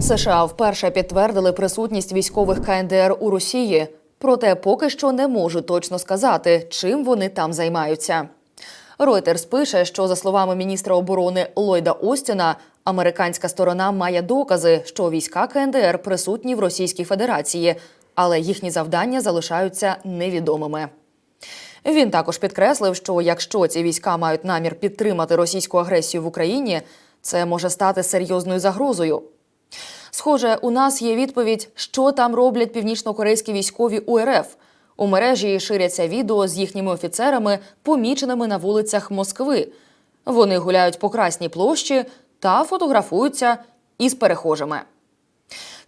США вперше підтвердили присутність військових КНДР у Росії, проте поки що не можуть точно сказати, чим вони там займаються. Reuters пише, що за словами міністра оборони Ллойда Остіна, американська сторона має докази, що війська КНДР присутні в Російській Федерації, але їхні завдання залишаються невідомими. Він також підкреслив, що якщо ці війська мають намір підтримати російську агресію в Україні, це може стати серйозною загрозою. Схоже, у нас є відповідь, що там роблять північнокорейські військові у РФ. У мережі ширяться відео з їхніми офіцерами, поміченими на вулицях Москви. Вони гуляють по Красній площі та фотографуються із перехожими.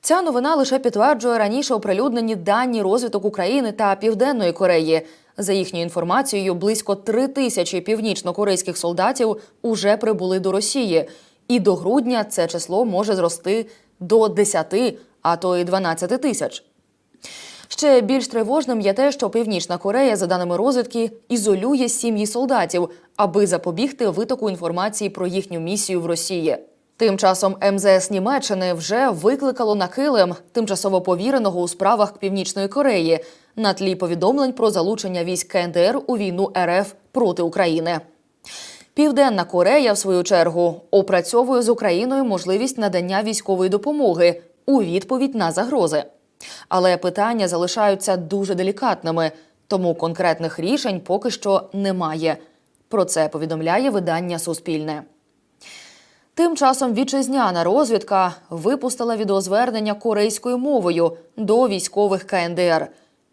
Ця новина лише підтверджує раніше оприлюднені дані розвиток України та Південної Кореї. За їхньою інформацією, близько три тисячі північнокорейських солдатів уже прибули до Росії, і до грудня це число може зрости до 10, а то й 12 тисяч. Ще більш тривожним є те, що Північна Корея, за даними розвідки, ізолює сім'ї солдатів, аби запобігти витоку інформації про їхню місію в Росії. Тим часом МЗС Німеччини вже викликало на килим тимчасово повіреного у справах Північної Кореї на тлі повідомлень про залучення військ КНДР у війну РФ проти України. Південна Корея, в свою чергу, опрацьовує з Україною можливість надання військової допомоги у відповідь на загрози. Але питання залишаються дуже делікатними, тому конкретних рішень поки що немає. Про це повідомляє видання Суспільне. Тим часом вітчизняна розвідка випустила відеозвернення корейською мовою до військових КНДР.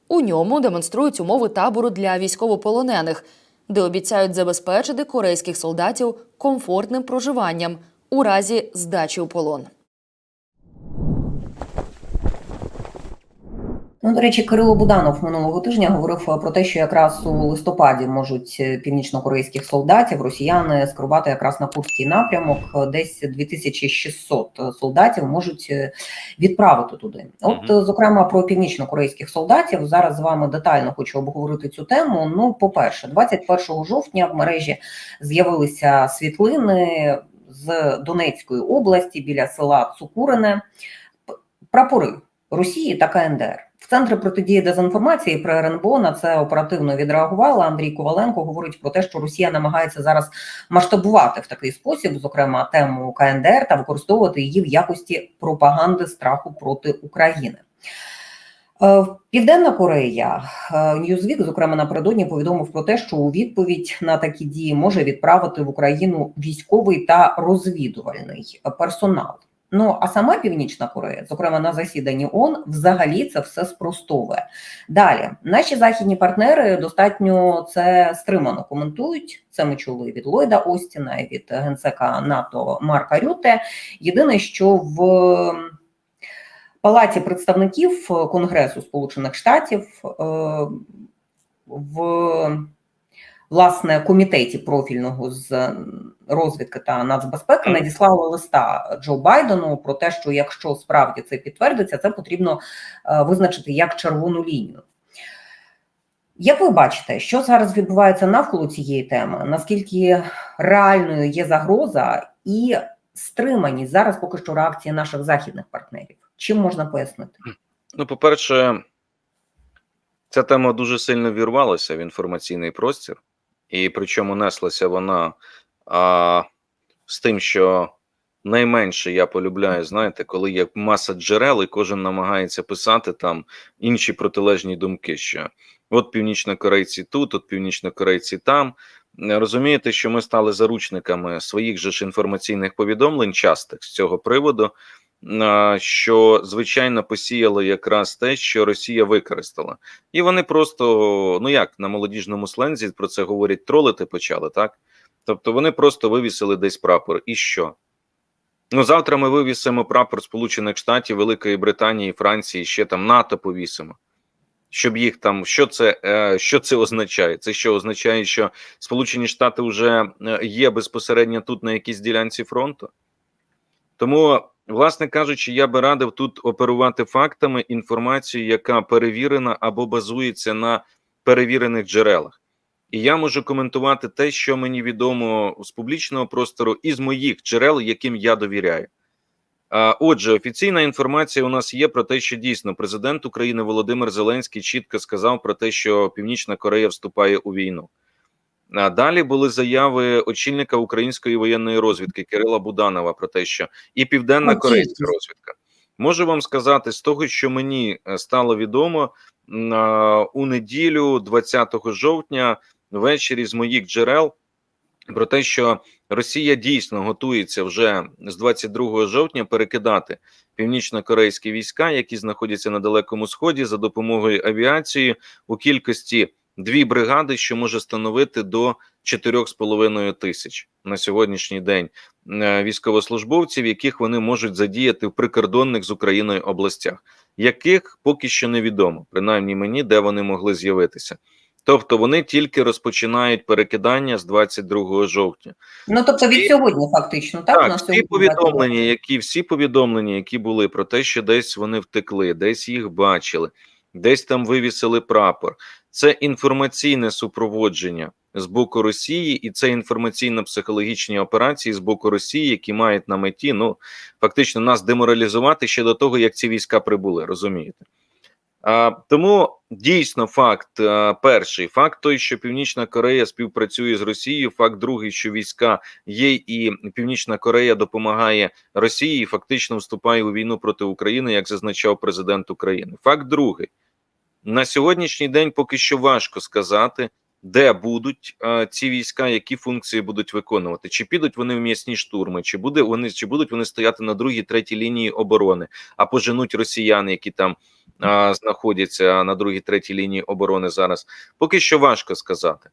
У ньому демонструють умови табору для військовополонених, де обіцяють забезпечити корейських солдатів комфортним проживанням у разі здачі у полон. Ну, до речі, Кирило Буданов минулого тижня говорив про те, що якраз у листопаді можуть е, північнокорейських солдатів росіяни скерувати якраз на Курський напрямок. Десь 2600 солдатів можуть е, відправити туди. От, зокрема, про північнокорейських солдатів зараз з вами детально хочу обговорити цю тему. Ну, по-перше, 21 жовтня в мережі з'явилися світлини з Донецької області біля села Цукурине. Прапори Росії та КНДР. В центрі протидії дезінформації при РНБО на це оперативно відреагувала. Андрій Коваленко говорить про те, що Росія намагається зараз масштабувати в такий спосіб, зокрема тему КНДР, та використовувати її в якості пропаганди страху проти України. Е, Південна Корея е, Ньюзвік, зокрема напередодні, повідомив про те, що у відповідь на такі дії може відправити в Україну військовий та розвідувальний персонал. Ну а сама Північна Корея, зокрема на засіданні ООН, взагалі це все спростовує. Далі наші західні партнери достатньо це стримано коментують. Це ми чули від Ллойда Остіна і від генсека НАТО Марка Рюте. Єдине, що в Палаті представників Конгресу Сполучених Штатів е, в власне комітеті профільного з розвідки та нацбезпеки надіслали листа Джо Байдену про те, що якщо справді це підтвердиться, це потрібно е, визначити як червону лінію. Як ви бачите, що зараз відбувається навколо цієї теми? Наскільки реальною є загроза і стримані зараз поки що реакції наших західних партнерів? Чим можна пояснити? Ну, по-перше, ця тема дуже сильно вірвалася в інформаційний простір, і причому неслася вона а, з тим, що найменше я полюбляю, знаєте, коли є маса джерел, і кожен намагається писати там інші протилежні думки, що от північнокорейці тут, от північнокорейці там. Розумієте, що ми стали заручниками своїх же ж інформаційних повідомлень частих з цього приводу, що звичайно посіяло якраз те, що Росія використала, і вони просто ну як на молодіжному слензі про це говорять, тролити почали, так тобто вони просто вивісили десь прапор, і що? Ну завтра ми вивісимо прапор Сполучених Штатів, Великої Британії, Франції, ще там НАТО повісимо. Щоб їх там, що це е, що це означає? Це що означає, що Сполучені Штати вже е, є безпосередньо тут на якійсь ділянці фронту? Тому, власне кажучи, я би радив тут оперувати фактами інформацією, яка перевірена або базується на перевірених джерелах. І я можу коментувати те, що мені відомо з публічного простору, і з моїх джерел, яким я довіряю. Отже, офіційна інформація у нас є про те, що дійсно президент України Володимир Зеленський чітко сказав про те, що Північна Корея вступає у війну. Далі були заяви очільника української воєнної розвідки Кирила Буданова про те, що і південна корейська розвідка. Можу вам сказати з того, що мені е, стало відомо у неділю, 20 жовтня, ввечері з моїх джерел про те, що Росія дійсно готується вже з 22 жовтня перекидати північно-корейські війська, які знаходяться на далекому сході, за допомогою авіації у кількості дві бригади, що може становити до 4,5 тисяч на сьогоднішній день е, військовослужбовців, яких вони можуть задіяти в прикордонних з Україною областях, яких поки що невідомо, принаймні мені, де вони могли з'явитися. Тобто вони тільки розпочинають перекидання з 22 жовтня. Ну тобто від Всі- сьогодні, фактично, так? Так, на всі повідомлення, які всі повідомлення, які були про те, що десь вони втекли, десь їх бачили, десь там вивісили прапор. Це інформаційне супроводження з боку Росії, і це інформаційно-психологічні операції з боку Росії, які мають на меті ну фактично нас деморалізувати ще до того, як ці війська прибули. Розумієте? А, тому дійсно факт а, перший факт той, що Північна Корея співпрацює з Росією. Факт другий, що війська є, і Північна Корея допомагає Росії, і фактично вступає у війну проти України, як зазначав президент України. Факт другий на сьогоднішній день поки що важко сказати, де будуть а, ці війська, які функції будуть виконувати, чи підуть вони в м'ясні штурми, чи буде вони чи будуть вони стояти на другій, третій лінії оборони, а поженуть росіяни, які там а, знаходяться на другій, третій лінії оборони зараз. Поки що важко сказати.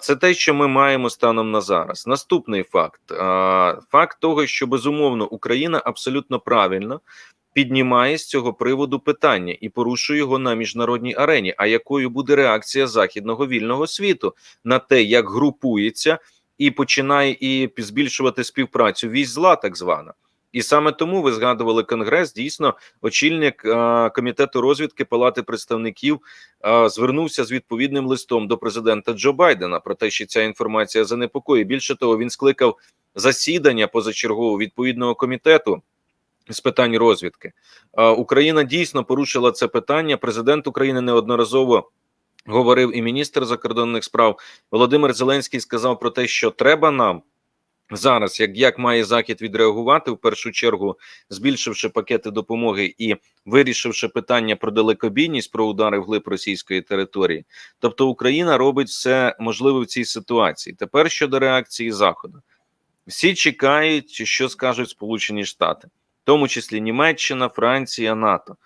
Це те, що ми маємо станом на зараз. Наступний факт: факт того, що безумовно Україна абсолютно правильно піднімає з цього приводу питання і порушує його на міжнародній арені. А якою буде реакція західного вільного світу на те, як групується і починає і збільшувати співпрацю військ зла, так звана. І саме тому ви згадували конгрес. Дійсно, очільник е, комітету розвідки Палати представників е, звернувся з відповідним листом до президента Джо Байдена про те, що ця інформація занепокоює. Більше того, він скликав засідання позачергового відповідного комітету з питань розвідки. Україна дійсно порушила це питання. Президент України неодноразово. Говорив і міністр закордонних справ Володимир Зеленський сказав про те, що треба нам зараз, як, як має захід відреагувати, в першу чергу збільшивши пакети допомоги і вирішивши питання про далекобійність, про удари вглиб російської території. Тобто Україна робить все можливе в цій ситуації. Тепер щодо реакції Заходу, всі чекають, що скажуть Сполучені Штати, в тому числі Німеччина, Франція, НАТО.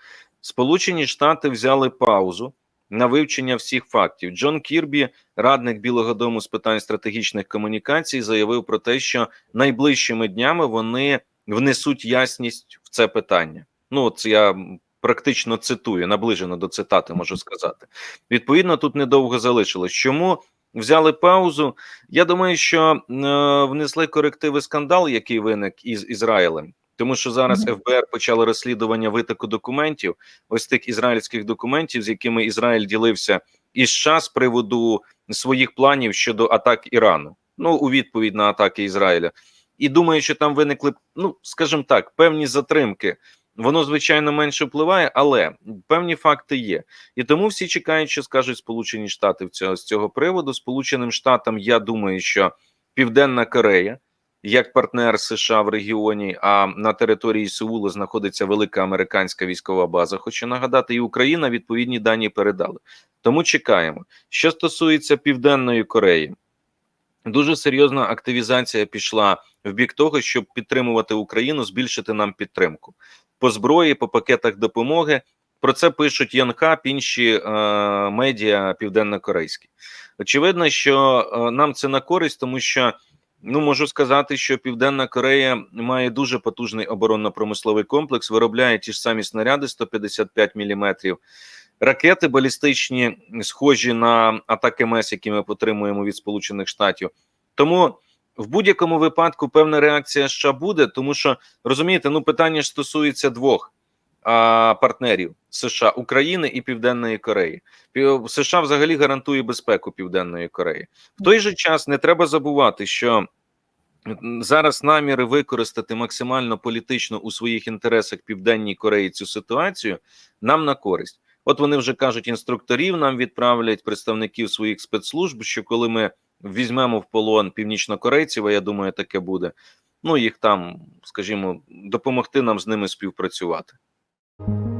Сполучені Штати взяли паузу на вивчення всіх фактів. Джон Кірбі, радник Білого Дому з питань стратегічних комунікацій, заявив про те, що найближчими днями вони внесуть ясність в це питання. Ну, от я практично цитую, наближено до цитати, можу сказати. Відповідно, тут недовго залишилось. Чому взяли паузу? Я думаю, що е, внесли корективи скандал, який виник із Ізраїлем. Тому що зараз ФБР почало розслідування витоку документів, ось тих ізраїльських документів, з якими Ізраїль ділився із США з приводу своїх планів щодо атак Ірану. Ну у відповідь на атаки Ізраїля. І думаю, що там виникли, ну скажімо так, певні затримки. Воно звичайно менше впливає, але певні факти є. І тому всі чекають, що скажуть Сполучені Штати в цього з цього приводу. Сполученим Штатам, я думаю, що Південна Корея як партнер США в регіоні, а на території Сеулу знаходиться велика американська військова база. Хочу нагадати, і Україна відповідні дані передали. Тому чекаємо. Що стосується Південної Кореї, дуже серйозна активізація пішла в бік того, щоб підтримувати Україну, збільшити нам підтримку по зброї, по пакетах допомоги. Про це пишуть Янхап, інші е, медіа південно-корейські. Очевидно, що е, нам це на користь, тому що ну можу сказати, що Південна Корея має дуже потужний оборонно-промисловий комплекс, виробляє ті ж самі снаряди 155 мм, ракети балістичні, схожі на атаки МЕС, які ми отримуємо від Сполучених Штатів. Тому в будь-якому випадку певна реакція США буде, тому що розумієте, ну питання ж стосується двох партнерів США України і Південної Кореї. США взагалі гарантує безпеку Південної Кореї. В той же час не треба забувати, що Зараз наміри використати максимально політично у своїх інтересах Південній Кореї цю ситуацію нам на користь. От вони вже кажуть, інструкторів нам відправлять представників своїх спецслужб. Що коли ми візьмемо в полон північнокорейців, а я думаю, таке буде. Ну їх там, скажімо, допомогти нам з ними співпрацювати. Thank you.